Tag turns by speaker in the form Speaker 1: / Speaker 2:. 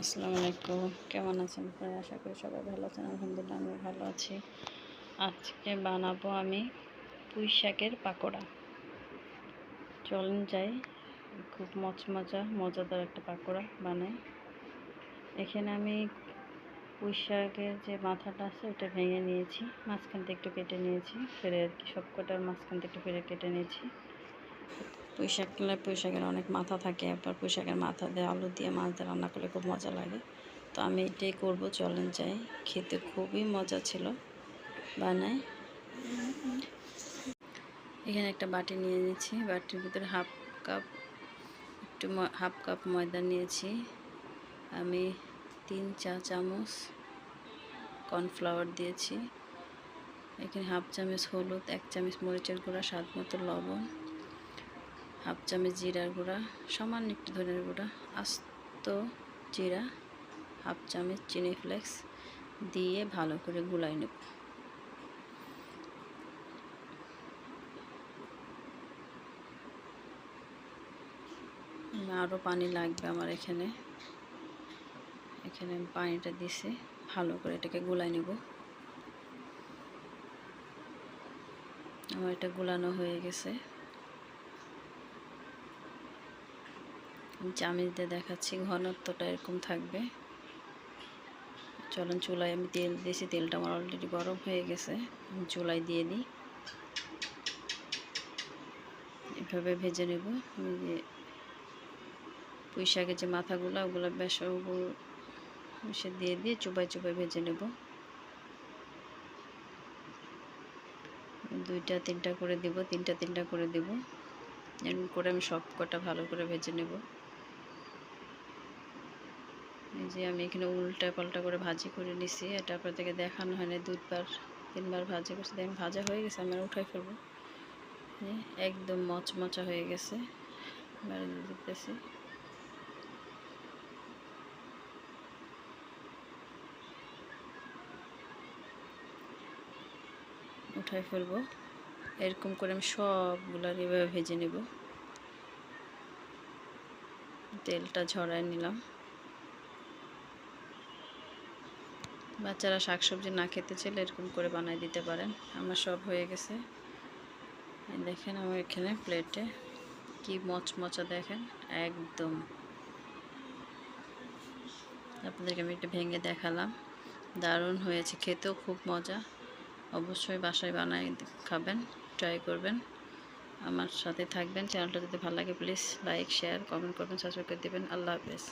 Speaker 1: আসসালামু আলাইকুম। কেমন আছেন আপনারা? আশা করি সবাই ভালো আছেন। আলহামদুলিল্লাহ আমি ভালো আছি। আজকে বানাবো আমি পুঁই শাকের পাকোড়া। চলেন যাই। খুব মচমচা, মজাদার একটা পাকোড়া বানাই। এখানে আমি পুঁই শাকের যে মাথাটা আছে, ওটা ভেঙে নিয়েছি। মাঝখান থেকে একটু কেটে নিয়েছি। ফেরে আর কি সব কটার মাঝখান থেকে একটু ফেরে কেটে নিয়েছি। পুঁই শাক করলে পুঁই অনেক মাথা থাকে এরপর পুঁই শাকের মাথা দিয়ে আলু দিয়ে মাছ দিয়ে রান্না করলে খুব মজা লাগে। তো আমি এটাই করব, চলেন চাই খেতে খুবই মজা ছিল বানাই এখানে একটা বাটি নিয়ে নিয়েছি, বাটির ভিতরে হাফ কাপ, একটু হাফ কাপ ময়দা নিয়েছি। আমি তিন চা চামচ কর্নফ্লাওয়ার দিয়েছি। এখানে হাফ চামচ হলুদ, এক চামচ মরিচের গুঁড়া, স্বাদ মতো লবণ। হাফ চামচ জিরার গুঁড়া, সামান্য একটু ধনের গুঁড়া, আস্ত জিরা, হাফ চামচ চিনি ফ্লেক্স দিয়ে ভালো করে গুলাই নেব। আরও পানি লাগবে আমার এখানে। এখানে আমি পানিটা দিছি, ভালো করে এটাকে গুলাই নেব। আমার এটা গুলানো হয়ে গেছে। চামিচ দিয়ে দেখাচ্ছি, ঘনত্বটা এরকম থাকবে। চলুন চুলায় আমি তেল দিয়েছি, তেলটা আমার অলরেডি গরম হয়ে গেছে। আমি চুলায় দিয়ে দিই। এভাবে ভেজে নেব। আমি পুঁই শাকের যে মাথাগুলো, ওগুলো বেশ মিশে দিয়ে দিয়ে চুবাই চুবাই ভেজে নেব। দুইটা, তিনটা করে দিব, তিনটা তিনটা করে দিব। এরকম করে আমি সব কটা ভালো করে ভেজে নেব। যে আমি এখানে উল্টা পাল্টা করে ভাজি করে নিছি এটা আপনাদেরকে দেখানো হয় না দুইবার তিনবার ভাজি করছি। আমি ভাজা হয়ে গেছে, আমি উঠাই ফেলব। একদম মচমচা হয়ে গেছে। দিতেছি। উঠাই ফেলব। এরকম করে আমি সবগুলার এভাবে ভেজে নেব। তেলটা ঝরাই নিলাম। বাচ্চারা শাকসবজি না খেতে চাইলে এরকম করে বানাই দিতে পারেন। আমার সব হয়ে গেছে। দেখেন আমার এখানে প্লেটে কি মচমচা দেখেন, একদম। আপনাদেরকে আমি একটু ভেঙে দেখালাম। দারুণ হয়েছে, খেতেও খুব মজা। অবশ্যই বাসায় বানাই খাবেন ট্রাই করবেন। আমার সাথে থাকবেন চ্যানেলটা যদি ভালো লাগে প্লিজ লাইক শেয়ার কমেন্ট করবেন সাবস্ক্রাইব করে দেবেন। আল্লাহ হাফেজ।